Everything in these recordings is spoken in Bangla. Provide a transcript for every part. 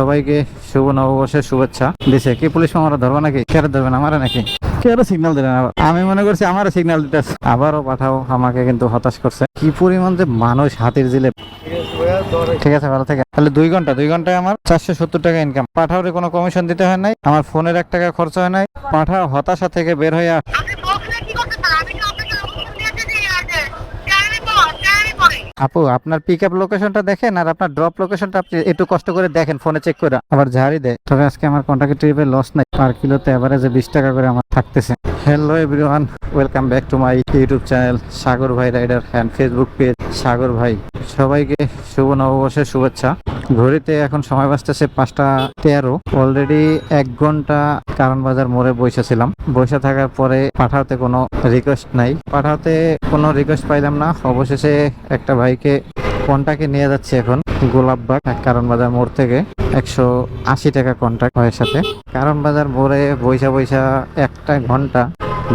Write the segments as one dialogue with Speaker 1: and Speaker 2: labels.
Speaker 1: সবাইকে শুভ নববর্ষের শুভেচ্ছা। দিছে কি পুলিশ মামারা ধরবে নাকি? কেন ধরবেন আমারে নাকি? কেন সিগন্যাল দিলেন আবার আমি মনে করছি আমারও সিগন্যাল দিতে আবারও পাঠাও আমাকে কিন্তু হতাশ করছে। কি পরিমাণ যে মানুষ হাতির জিলে। ঠিক আছে ভালো থেকে তাহলে দুই ঘণ্টা দুই ঘন্টায় আমার চারশো সত্তর টাকা ইনকাম পাঠাওরে কোনো কমিশন দিতে হয় নাই? আমার ফোনের এক টাকা খরচ হয় নাই। পাঠাও হতাশা থেকে বের হয়ে আস-
Speaker 2: আপনি বক্সে কি করতে চান আমি তো আপনাকে অপশন দিয়েছি যে আছে ক্যারি পর ক্যারি পরে
Speaker 1: আপু, আপনার পিক আপ লোকেশনটা দেখেন আর আপনার ড্রপ লোকেশনটা আপনি একটু কষ্ট করে দেখেন ফোনে চেক করে। আবার ঝাড়ি দেয় তবে আজকে আমার কন্ট্রাক্ট ট্রিপে লস নাই। পার কিলোতে এভারেজে বিশ টাকা করে আমার থাকতেছে। Hello everyone welcome back to my YouTube channel Sagar Bhai rider and Facebook page Sagar Bhai সবাইকে শুভ নববর্ষের শুভেচ্ছা। ঘড়িতে এখন সময় বাঁচতেছে পাঁচটা তেরো। অলরেডি এক ঘণ্টা কারণ বাজার মোড়ে বসেছিলাম। বসে থাকার পরে পাঠাতে কোনো রিকোয়েস্ট নাই। পাঠাতে কোনো রিকোয়েস্ট পাইলাম না। অবশেষে একটা ভাইকে কন্টাকে নিয়ে যাচ্ছে এখন। গোলাপবাগ কারণ বাজার মোড় থেকে একশো আশি টাকা কন্ট্রাক্ট হয় সাথে। কারণ বাজার মোড়ে বৈশা বৈশা একটা ঘণ্টা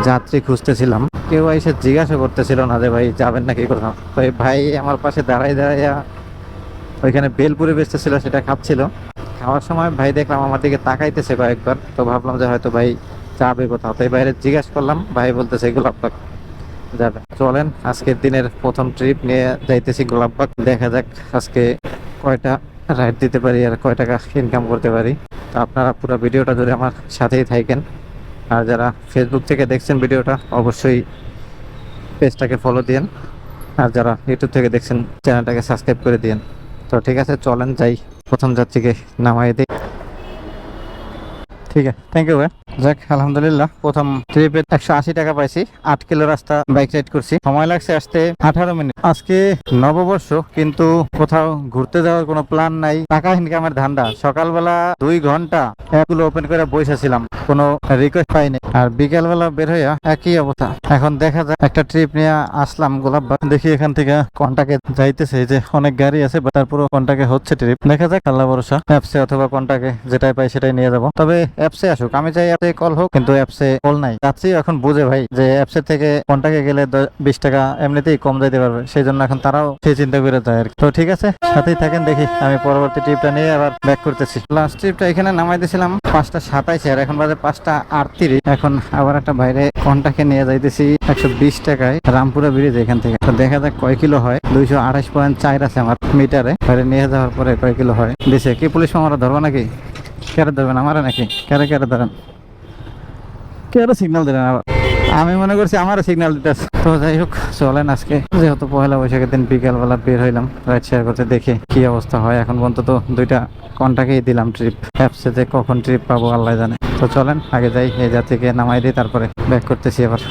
Speaker 1: যাত্রী খুঁজতেছিলাম। কেউ এসে জিজ্ঞাসা করতেছিল না যে, ভাই, যাবেন নাকি কোথাও? তো ভাই, আমার পাশে দাঁড়াই দাঁড়াইয়া ওইখানে বেলপুরি বেচতেছিল, সেটা খাচ্ছিল। খাওয়ার সময় ভাই দেখলাম আমার দিকে তাকাইতেছে কয়েকবার। তো ভাবলাম যে হয়তো ভাই যাবে কোথাও। তো এই বাইরে জিজ্ঞাসা করলাম, ভাই বলতেছে গোলাপবাগ যাবে। চলেন, আজকের দিনের প্রথম ট্রিপ নিয়ে যাইতেছি গোলাপবাগ। দেখা যাক আজকে কয়টা রাইড দিতে পারি আর কয় টাকা ইনকাম করতে পারি। তো আপনারা পুরো ভিডিওটা ধরে আমার সাথেই থাকেন। আর যারা ফেসবুক থেকে দেখছেন ভিডিওটা, অবশ্যই পেজটাকে ফলো দিন আর যারা ইউটিউব থেকে দেখছেন চ্যানেলটাকে সাবস্ক্রাইব করে দিন তো ঠিক আছে, চলেন যাই। প্রথম যাত্রীকে নামাই দিই। ঠিক আছে থ্যাংক ইউ ভাই। যাক, আলহামদুলিল্লাহ, প্রথম ট্রিপে একশো আশি টাকা পাইছি। আট কিলো রাস্তা বাইক রাইড করছি। সময় লাগছে আসতে আঠারো মিনিট। আজকে নববর্ষ, কিন্তু কোথাও ঘুরতে যাওয়ার কোনো প্ল্যান নাই। টাকা ইনকামের ধান্দা। সকালবেলা দুই ঘণ্টা অ্যাপগুলো ওপেন করে বসেছিলাম কোনো রিকোয়েস্ট পাইনি। আর বিকেলবেলা বের হইয়া একই অবস্থা। এখন দেখা যায় একটা ট্রিপ নিয়ে আসলাম গোলাপবাগ দেখি এখান থেকে কন্টাকে যাইতেছে। যে অনেক গাড়ি আছে তারপরও কন্টাকে হচ্ছে ট্রিপ দেখা যাক, আল্লাহ ভরসা। অ্যাপসে অথবা কন্টাকে যেটাই পাই সেটাই নিয়ে যাব। তবে অ্যাপসে আসুক। আমি চাই অ্যাপসে কল হোক, কিন্তু অ্যাপসে কল নাই। যাচ্ছি এখন বুঝে ভাই যে অ্যাপসের থেকে কন্টাকে গেলে বিশ টাকা এমনিতেই কম যাইতে পারবে। সেই জন্য এখন তারাও সেই চিন্তা করে যায় আর তো ঠিক আছে, সাথেই থাকেন, দেখি আমি পরবর্তী ট্রিপটা নিয়ে আবার ব্যাক করতেছি। লাস্ট ট্রিপটা এখানে নামাই দিয়েছিলাম পাঁচটা সাতাইশে, আর এখন বাজে পাঁচটা আটত্রিশ। এখন আবার একটা বাইরে কন্টাকে নিয়ে যাইতেছি একশো বিশ টাকায় রামপুরা ব্রিজ এখান থেকে। তো দেখা যাক কয় কিলো হয়। দুইশো আঠাশ পয়েন্ট চার আছে আমার মিটারে বাইরে নিয়ে যাওয়ার পরে কয় কিলো হয়। দিছে, কি পুলিশ আমরা ধরবো নাকি? কেড়ে ধরবেন, আমারে নাকি? কেড়ে কেড়ে ধরেন? দিলেন আবার আমি মনে করছি আমারও সিগনাল দিতেছে। তো যাই হোক, চলেন আজকে। যেহেতু পয়লা বৈশাখের দিন বিকালবেলা বের হইলাম রাইড শেয়ার করতে দেখে কি অবস্থা হয়। এখন পর্যন্ত তো দুইটা কন্টাকেই দিলাম ট্রিপ অ্যাপসে যে কখন ট্রিপ পাবো, আল্লাহ জানে। তো চলেন, আগে যাই, এই যা থেকে নামাই দিই, তারপরে ব্যাক করতেছি এবার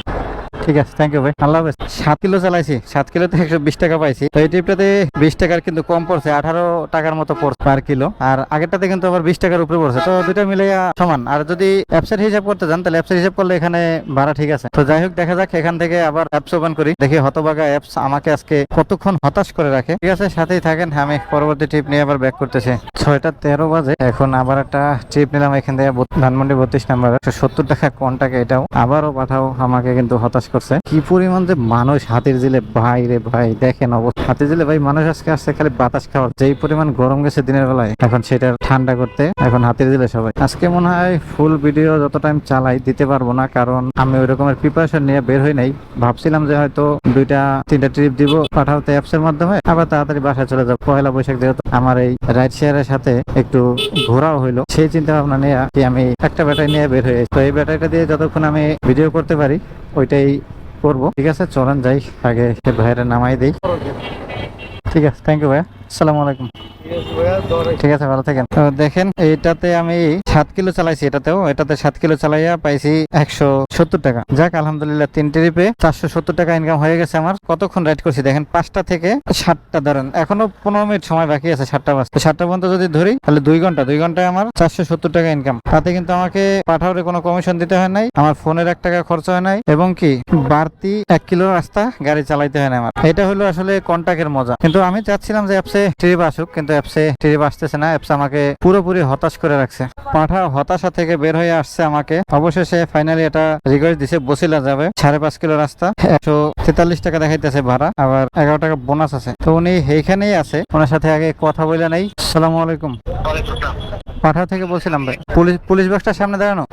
Speaker 1: ঠিক আছে থ্যাংক ইউ ভাই, আল্লাহ সাত কিলো চালাইছি, সাত কিলোতে একশো বিশ টাকা পাইছি। তো এই ট্রিপটাতে বিশ টাকার কিন্তু কম পড়ছে, আঠারো টাকার মতো পড়ছে পার কিলো। আর আগেরটাতে কিন্তু আবার বিশ টাকার উপরে পড়ছে, তো দুইটা মিলে সমান। আর যদি অ্যাপসের হিসাব করতে যান, তাহলে অ্যাপসের হিসাব করলে এখানে ভাড়া ঠিক আছে। তো যাই হোক, দেখা যাক, এখান থেকে আবার অ্যাপস ওপেন করি। দেখি হতবাগা অ্যাপস আমাকে আজকে কতক্ষণ হতাশ করে রাখে। ঠিক আছে, সাথেই থাকেন, আমি পরবর্তী ট্রিপ নিয়ে আবার ব্যাক করতেছি। ছয়টা তেরো বাজে, এখন আবার একটা ট্রিপ নিলাম এখান থেকে ধানমন্ডি বত্রিশ নাম্বার। একশো সত্তর টাকা কোনটাকে এটাও আবারও পাঠাও, আমাকে কিন্তু হতাশ করছে। কি পরিমাণ যে মানুষ হাতির জিলে, ভাই রে ভাই, দেখেন অবস্থা। হাতির জিলে ভাই, মানুষ আজকে আসছে খালি বাতাস খাওয়ার। যেই পরিমাণ গরম গেছে দিনের বেলায়, এখন সেটা ঠান্ডা করতে, এখন হাতির দিলে সবাই। আজকে মনে হয় ফুল ভিডিও যত টাইম চালাই দিতে পারব না, কারণ আমি ওই রকমের প্রিপারেশন নিয়ে বের হই নাই। ভাবছিলাম যে হয়তো দুইটা, তিনটা ট্রিপ দিব পাঠাতে অ্যাপস এর মাধ্যমে, আবার তাড়াতাড়ি বাসায় চলে যাব। পয়লা বৈশাখ যেহেতু আমার এই রাইড শেয়ারের সাথে একটু ঘোরাও হইল, সেই চিন্তা ভাবনা নিয়ে আমি একটা ব্যাটারি নিয়ে বের হয়ে তো এই ব্যাটারিটা দিয়ে যতক্ষণ আমি ভিডিও করতে পারি ওইটাই করব। ঠিক আছে, চলেন যাই, আগে ভাইয়ের নামাই দিই। ঠিক আছে থ্যাংক ইউ ভাইয়া। আসসালামু আলাইকুম। ঠিক আছে, ভালো থাকেন। তো দেখেন, এইটাতে আমি সাত কিলো চালাইছি, এটাতেও। এটাতে সাত কিলো চালাইয়া পাইছি একশো সত্তর টাকা। যাক, আলহামদুলিল্লাহ তিন ট্রিপে চারশো সত্তর টাকা ইনকাম হয়ে গেছে আমার। কতক্ষণ রাইড করছি? দেখেন, পাঁচটা থেকে সাতটা ধরেন। এখনও পনেরো মিনিট সময় বাকি আছে, সাতটা বাজতে। সাতটা পর্যন্ত যদি ধরি, তাহলে দুই ঘণ্টা। দুই ঘন্টায় আমার চারশো সত্তর টাকা ইনকাম তাতে কিন্তু আমাকে পাঠাওরে কোনো কমিশন দিতে হয় নাই। আমার ফোনের এক টাকা খরচ হয় নাই। এবং কি, বাড়তি এক কিলো রাস্তা গাড়ি চালাইতে হয় না আমার। এটা হলো আসলে কন্টাকের মজা। কিন্তু আমি চাচ্ছিলাম যে অ্যাপসে ট্রিপ আসুক, কিন্তু অ্যাপসে ট্রিপ আসতেছে না অ্যাপস আমাকে পুরোপুরি হতাশ করে রাখছে। পাঠা হতাশা থেকে বের হয়ে আসছে আমাকে। অবশেষে ফাইনালি এটা রিকোয়েস্ট দিছে বসিলা যাবে। সাড়ে পাঁচ কিলো রাস্তা একশো তেতাল্লিশ টাকা দেখাইতেছে ভাড়া আবার এগারো টাকা বোনাস আছে। তো উনি এইখানেই আছে ওনার সাথে আগে কথা বলে নেই। সালামু আলাইকুম। পাঠাও থেকে বলছিলাম ভাই পুলিশ পুলিশ বাসটার সামনে দাঁড়ানো?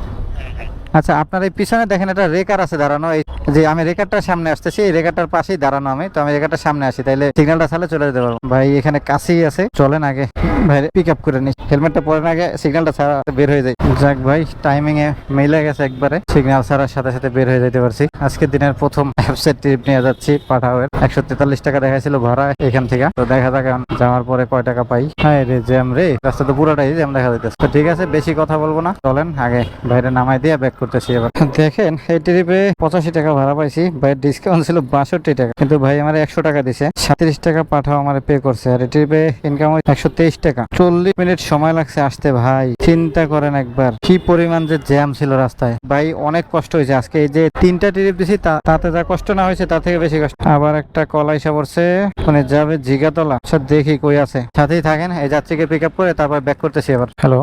Speaker 1: আচ্ছা আপনার এই পিছনে দেখেন একটা রেকার আছে দাঁড়ানো। এই যে আমি রেকারটার সামনে আসতেছি, এই রেকারটার পাশেই দাঁড়ানো আমি। তো আমি রেকারটার সামনে আসি, তাইলে সিগন্যালটা ছাড়লে চলে যেতে পারব। ভাই, এখানে কাছেই আছে, চলেন আগে। ভাই পিক আপ করে নিই। হেলমেটটা পরেন আগে সিগন্যালটা ছাড়া বের হয়ে যায় যাক ভাই টাইমিং এ মিলে গেছে একবারে। সিগন্যাল ছাড়ার সাথে সাথে বের হয়ে যেতে পারছি। আজকের দিনের প্রথম অ্যাপসের ট্রিপ নিয়ে যাচ্ছি পাঠাওয়ের। একশো তেতাল্লিশ টাকা দেখাইছিল ভাড়া এখান থেকে। তো দেখা যাক যাওয়ার পরে কয় টাকা পাই। হ্যাঁ রে জ্যাম রে, রাস্তা তো পুরোটাই জ্যাম দেখা যাইতেছে। তো ঠিক আছে, বেশি কথা বলব না। চলেন, আগে বাইরে নামাই দিয়ে ব্যাক করতেছি এবার। দেখেন, এই ট্রিপে পঁচাশি টাকা ভাড়া পাইছি। ভাই ডিসকাউন্ট ছিল বাষট্টি টাকা। কিন্তু ভাই আমার একশো টাকা দিছে। সাতত্রিশ টাকা পাঠাও আমার পে করছে। আর এই ট্রিপে ইনকাম একশো তেইশ টাকা। চল্লিশ মিনিট সময় লাগছে আসতে, ভাই। চিন্তা করেন একবার। কি পরিমাণ যে জ্যাম ছিল রাস্তায়। ভাই, অনেক কষ্ট হয়েছে। আজকে এই যে তিনটা ট্রিপ দিছি তাতে যা কষ্ট না হয়েছে তার থেকে বেশি কষ্ট। আবার একটা কল আইসা পড়ছে। মানে যাবে জিগাতলা। সব দেখি কই আছে। সাথেই থাকেন। এই যাত্রীকে পিক আপ করে তারপর ব্যাক করতেছি এবার। হ্যালো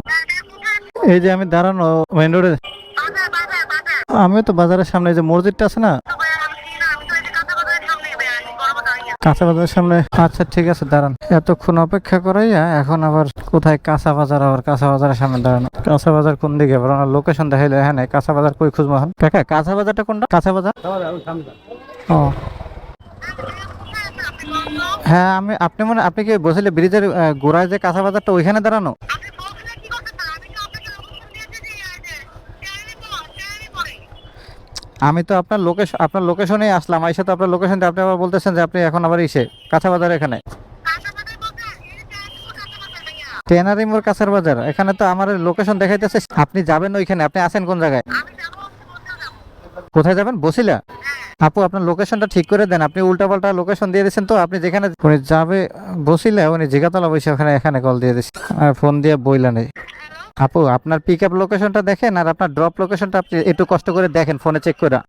Speaker 1: এই যে আমি দাঁড়ানো মেন রোডে আমিও তো বাজারের সামনে যে মসজিদটা আছে না? কাঁচা বাজারের সামনে। আচ্ছা ঠিক আছে, দাঁড়ান। এতক্ষণ অপেক্ষা করাইয়া এখন আবার কোথায় কাঁচা বাজার আবার কাঁচা বাজারের সামনে দাঁড়ানো? কাঁচা বাজার কোন দিকে? আবার লোকেশন দেখাইলে হ্যাঁ নাই কাঁচা বাজার কই খুঁজবো এখন? কাকা, কাঁচা বাজারটা কোনটা? কাঁচা বাজার? ও। হ্যাঁ আমি, আপনি মনে আপনি কি বসলে ব্রিজের গোড়ায় যে কাঁচা বাজারটা ওইখানে দাঁড়ানো
Speaker 2: আপনি বলছিলেন কি করতে চান আমি তো আপনাকে অবস্থান দিয়েছি যে এই যে ট্রেনে পর ট্রেনে পরে
Speaker 1: আমি তো আপনার লোকেশন আপনার লোকেশনে আসলাম। আইসা তো আপনার লোকেশন আপনি আবার বলতেছেন যে আপনি এখন আবার ইসে কাঁচা বাজার এখানে। টেনারি মোড় কাঁচার বাজার। এখানে তো আমার লোকেশন দেখাইতেছে। আপনি যাবেন ওইখানে, আপনি আছেন কোন জায়গায়? কোথায় যাবেন? বসিলা? আপু, আপনার লোকেশনটা ঠিক করে দেন। আপনি উল্টাপাল্টা লোকেশন দিয়ে দিয়েছেন তো, আপনি যেখানে যাবে, বসিলে, উনি জিগাতলা বসে ওখানে, এখানে কল দিয়ে দিচ্ছি ফোন দিয়ে বইলা নেই। আপু, আপনার পিক আপ লোকেশনটা দেখেন আর আপনার ড্রপ লোকেশনটা আপনি একটু কষ্ট করে দেখেন ফোনে চেক করে।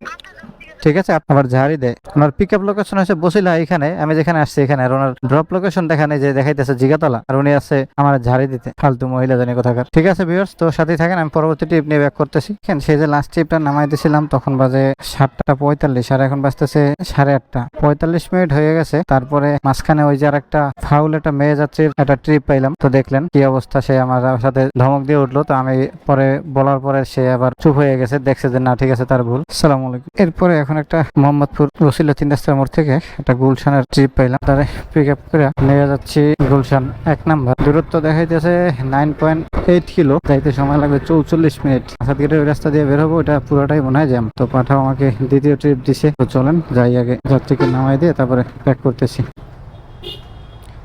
Speaker 1: ঠিক আছে আপ- আবার ঝাড়ি দেয় ওনার পিক আপ লোকেশন হচ্ছে বসিলা এখানে আমি যেখানে আসছি এখানে, আর ওনার ড্রপ লোকেশন দেখানে যে দেখাইতেছে জিগাতলা, আর উনি আছে আমার ঝাড়ি দিতে, ফালতু মহিলা জানি কোথাকার। ঠিক আছে ভিউয়ার্স তো সাথেই থাকেন, আমি পরবর্তী ট্রিপ নিয়ে ব্যাক করতেছি। সেই যে লাস্ট ট্রিপটা নামাই দিয়েছিলাম তখন বাজে সাতটা পঁয়তাল্লিশ, আর এখন বাজতেছে সাড়ে আটটা। পঁয়তাল্লিশ মিনিট হয়ে গেছে, তারপরে মাঝখানে ওই যে আর একটা ফাউল একটা মেয়ে যাচ্ছে একটা ট্রিপ পাইলাম। তো দেখলেন কি অবস্থা, সে আমার সাথে ধমক দিয়ে উঠল, তো আমি পরে বলার পরে সে আবার চুপ হয়ে গেছে, দেখছে যে না, ঠিক আছে, তার ভুল। সালাম আলাইকুম। এরপরে এখন একটা মোহাম্মদপুর রসিল্লা তিন রাস্তার মোড় থেকে একটা গুলশানের ট্রিপ পাইলাম, তারে পিক আপ করে নিয়ে যাচ্ছি গুলশান এক নাম্বার। দূরত্ব দেখাইতেছে নাইন পয়েন্ট এইট কিলো যাইতে সময় লাগবে চৌচল্লিশ মিনিট। আসাদ গেটের ওই রাস্তা দিয়ে বের হব, এটা পুরোটাই মনে হয় জ্যাম তো পাঠাও আমাকে দ্বিতীয় ট্রিপ দিছে। তো চলেন, যাই আগে যাত্রীকে নামাই দিয়ে তারপরে প্যাক করতেছি।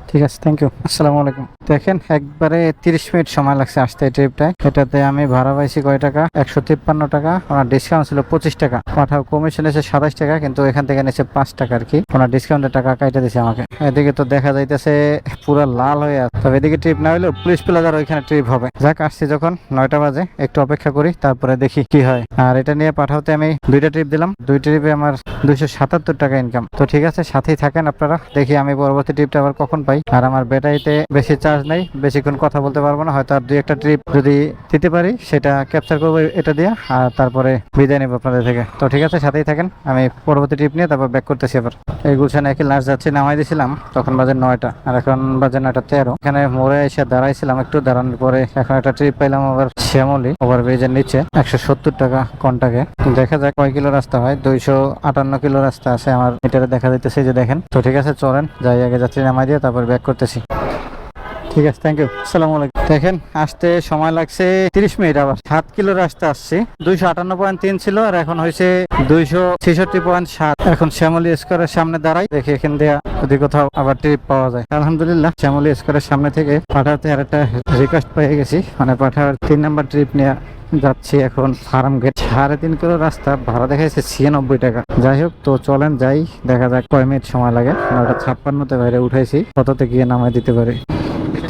Speaker 1: ঠিক আছে থ্যাংক ইউ আসসালামু আলাইকুম। দেখেন, একবারে তিরিশ মিনিট সময় লাগছে আসতে এই ট্রিপটায় এটাতে আমি ভাড়া পাইছি কয় টাকা? একশো তিপ্পান্ন টাকা। ওনার ডিসকাউন্ট ছিল পঁচিশ টাকা। পাঠাও কমিশন এসে সাতাশ টাকা, কিন্তু এখান থেকে নিয়েছে পাঁচ টাকা আর কি। ওনার ডিসকাউন্টের টাকা কাইটা দিছে আমাকে। এদিকে তো দেখা যাইতেছে পুরো লাল হয়ে আছে। তবে এদিকে ট্রিপ না হলেও পুলিশ প্লাজার ওইখানে ট্রিপ হবে। যাক, আসছি যখন নয়টা বাজে। একটু অপেক্ষা করি, তারপরে দেখি কি হয়। আর এটা নিয়ে পাঠাতে আমি দুইটা ট্রিপ দিলাম। দুই ট্রিপে আমার দুইশো সাতাত্তর টাকা ইনকাম তো ঠিক আছে, সাথেই থাকেন আপনারা। দেখি আমি পরবর্তী ট্রিপটা আবার কখন পাই। আর আমার ব্যাটারিতে বেশি চার্জ নেই, বেশিক্ষণ কথা বলতে পারব না। হয়তো আর দুই একটা ট্রিপ যদি দিতে পারি, সেটা ক্যাপচার করব এটা দিয়ে, আর তারপরে বিদায় নেব আপনাদের থেকে। তো ঠিক আছে, সাথেই থাকেন। আমি পরবর্তী ট্রিপ নিয়ে তারপর ব্যাক করতেছি আবার। এই গুলশানে একই লাস্ট যাচ্ছি, নামাই দিয়েছিলাম তখন বাজে নয়টা। আর এখন বাজে নয়টা তেরো। এখানে মোড়ে এসে দাঁড়াইছিলাম একটু, দাঁড়ানোর পরে এখন একটা ট্রিপ পাইলাম আবার শ্যামলি ওভার ব্রিজের নিচে, একশো সত্তর টাকা কন্টাকে। দেখা যায় কয় কিলো রাস্তা হয়, দুইশো আটান্ন কিলো রাস্তা আছে আমার মিটারে দেখা দিতেছে যে দেখেন। তো ঠিক আছে, চলেন, যাই আগে যাত্রী নামাই দিয়ে তারপর ব্যাক করতেছি। ঠিক আছে থ্যাংক ইউ আসসালামু আলাইকুম। দেখেন, আসতে সময় লাগছে তিরিশ মিনিট আবার। সাত কিলো রাস্তা আসছে। দুইশো আটান্ন পয়েন্ট তিন ছিল আর এখন হয়েছে দুইশো ছেষট্টি পয়েন্ট সাত। এখন শ্যামলী স্কোয়ারের সামনে দাঁড়াই, দেখি এখান দিয়ে যদি কোথাও আবার ট্রিপ পাওয়া যায়। আলহামদুলিল্লাহ, শ্যামলী স্কোয়ারের সামনে থেকে পাঠাতে আর একটা রিকোয়েস্ট পেয়ে গেছি। মানে পাঠার তিন নাম্বার ট্রিপ নিয়ে যাচ্ছি এখন ফার্ম গেট। সাড়ে তিন কিলো রাস্তা, ভাড়া দেখাইছে ছিয়ানব্বই টাকা। যাই হোক, তো চলেন যাই, দেখা যাক কয় মিনিট সময় লাগে। নয়টা ছাপ্পান্নতে বাইরে উঠাইছি কততে গিয়ে নামাই দিতে পারি।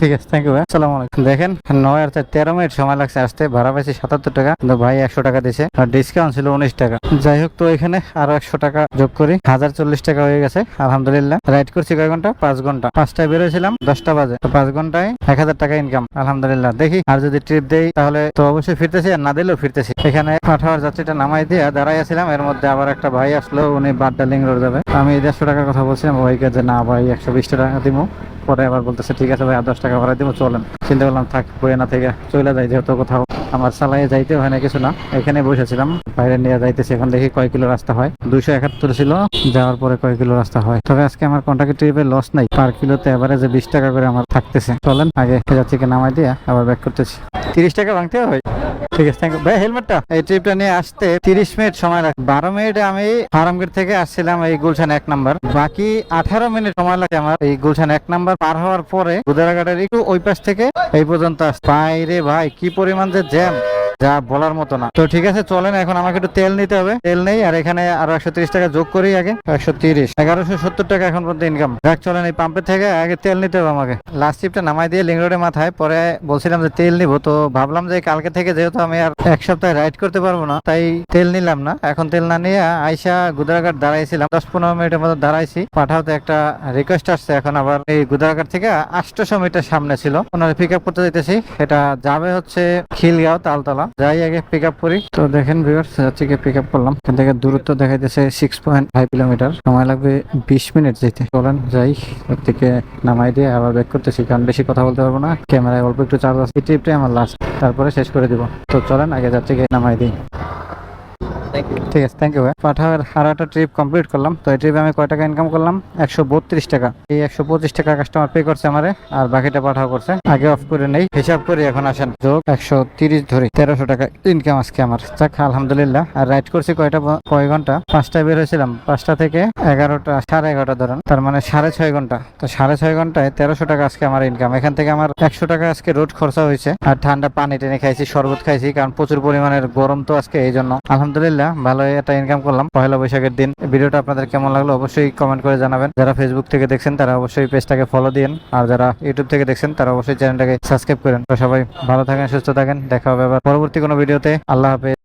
Speaker 1: ঠিক আছে থ্যাংক ইউ ভাই। আসসালামু আলাইকুম দেখেন, নয় চার, তেরো মিনিট সময় লাগছে আসতে। ভাড়া পাইছি সাতাত্তর টাকা, কিন্তু ভাই একশো টাকা দিয়েছে আর ডিসকাউন্ট ছিল উনিশ টাকা। যাই হোক, তো এখানে আরও একশো টাকা যোগ করি। হাজার চল্লিশ টাকা হয়ে গেছে, আলহামদুলিল্লাহ। রাইড করছি কয় ঘণ্টা? পাঁচ ঘণ্টা। পাঁচটায় বেরোছিলাম দশটা বাজে। তো পাঁচ ঘন্টায় এক হাজার টাকা ইনকাম আলহামদুলিল্লাহ। দেখি, আর যদি ট্রিপ দেই, তাহলে তো অবশ্যই ফিরতেছি, আর না দিলেও ফিরতেছি। এখানে পাঠাওয়ার যাত্রীটা নামাই দিয়ে দাঁড়াই আছিলাম। এর মধ্যে আবার একটা ভাই আসলো, উনি বাড্ডা লিং রোড যাবে। আমি দেড়শো টাকার কথা বলছিলাম ভাইকে যে, না ভাই, একশো বিশ টাকা দিব পরে আবার বলতেছে, ঠিক আছে ভাই আর দশ টাকা ভাড়া দিব, চলেন। চিন্তা করলাম, থাক, বইয়ে না থেকে চলে যাই, যেহেতু কোথাও আমার চালাইয়ে যাইতে হয় না কিছু না এখানে বসেছিলাম। বাইরে নিয়ে যাইতেছি, এখন দেখি কয় কিলো রাস্তা হয়। দুইশো একাত্তর ছিল, যাওয়ার পরে কয় কিলো রাস্তা হয়। তবে আজকে আমার কন্টাক্ট ট্রিপে লস নাই। পার কিলোতে এভারেজে বিশ টাকা করে আমার থাকতেছে। চলেন, আগে যাচ্ছি নামাই দিয়ে, আবার ব্যাক করতেছি। তিরিশ টাকা ভাঙতে হবে? ঠিক আছে থ্যাংক ইউ ভাই হেলমেটটা এই ট্রিপটা নিয়ে আসতে তিরিশ মিনিট সময় লাগে বারো মিনিটে আমি ফার্মগেট থেকে আসছিলাম এই গুলশান এক নাম্বার। বাকি আঠারো মিনিট সময় লাগে আমার এই গুলশান এক নাম্বার। পার হওয়ার পরে গুদারাঘাটের একটু ওই পাশ থেকে এই পর্যন্ত আস বাইরে ভাই, কি পরিমাণ যে জ্যাম যা বলার মতো না। তো ঠিক আছে, চলেন, এখন আমাকে একটু তেল নিতে হবে। তেল নেই, আর এখানে আরও একশো টাকা যোগ করি আগে। একশো তিরিশ, এগারোশো সত্তর টাকা এখন পর্যন্ত ইনকাম যাক, চলেন, এই পাম্পের থেকে আগে তেল নিতে হবে আমাকে। লাস্ট ট্রিপটা নামাই দিয়ে লিং রোডের মাথায়, পরে বলছিলাম যে তেল নিবো, তো ভাবলাম যে কালকে থেকে যেহেতু আমি আর এক সপ্তাহে রাইড করতে পারব না, তাই তেল নিলাম না। এখন তেল না নিয়ে আইসা গুদারাঘাট দাঁড়াইছিলাম। দশ পনেরো মিনিটের মতো দাঁড়াইছি। পাঠাতে একটা রিকোয়েস্ট আসছে, এখন আবার এই গুদারাঘাট থেকে আটশোশো মিটার সামনে ছিল। ওনারা পিক আপ করতে যেতেছি এটা যাবে হচ্ছে খিলগাঁও, তালতলা। যাই আগে পিক আপ করি। তো দেখেন ভিউয়ার্স যাচ্ছে পিক আপ করলাম। এখান থেকে দূরত্ব দেখাইতেছে সিক্স পয়েন্ট ফাইভ কিলোমিটার সময় লাগবে বিশ মিনিট যেতে। চলেন যাই, ওর থেকে নামাই দিয়ে আবার ব্যাক করতেছি, কারণ বেশি কথা বলতে পারব না। ক্যামেরায় অল্প একটু চার্জ আছে। ট্রিপটাই আমার লাস্ট তারপরে শেষ করে দিব। তো চলেন, আগে যাচ্ছে নামাই দিই। ঠিক আছে থ্যাংক ইউ ভাই। পাঠাওয়ার একটা ট্রিপ কমপ্লিট করলাম। তো এই ট্রিপে আমি কয় টাকা ইনকাম করলাম? একশো বত্রিশ টাকা। এই একশো পঁচিশ টাকা কাস্টমার পে করছে আমারে, আর বাকিটা পাঠাও করছে। আগে অফ করে নেই, হিসাব করে এখন আসেন। যোগ একশো তিরিশ ধরি, তেরোশো টাকা ইনকাম আজকে আমার। যাক, আলহামদুলিল্লাহ। আর রাইড করছি কয়টা কয় ঘণ্টা? পাঁচটায় বের হয়েছিলাম। পাঁচটা থেকে এগারোটা, সাড়ে এগারোটা ধরেন। তার মানে সাড়ে ছয় ঘণ্টা। তো সাড়ে ছয় ঘন্টায় তেরোশো টাকা আজকে আমার ইনকাম এখান থেকে আমার একশো টাকা আজকে রোড খরচা হয়েছে। আর ঠান্ডা পানি টেনে খাইছি, শরবত খাইছি, কারণ প্রচুর পরিমাণের গরম তো আজকে এই জন্য আলহামদুলিল্লাহ। ভালো একটা ইনকাম করলাম পয়লা বৈশাখের দিন। ভিডিওটা আপনাদের কেমন লাগল অবশ্যই কমেন্ট করে জানাবেন। যারা ফেসবুক থেকে দেখছেন, তারা অবশ্যই পেজটাকে ফলো দিন আর যারা ইউটিউব থেকে দেখছেন, তারা অবশ্যই চ্যানেলটাকে সাবস্ক্রাইব করেন। তো সবাই ভালো থাকেন, সুস্থ থাকেন। দেখা হবে আবার পরবর্তী কোনো ভিডিওতে। আল্লাহ হাফেজ।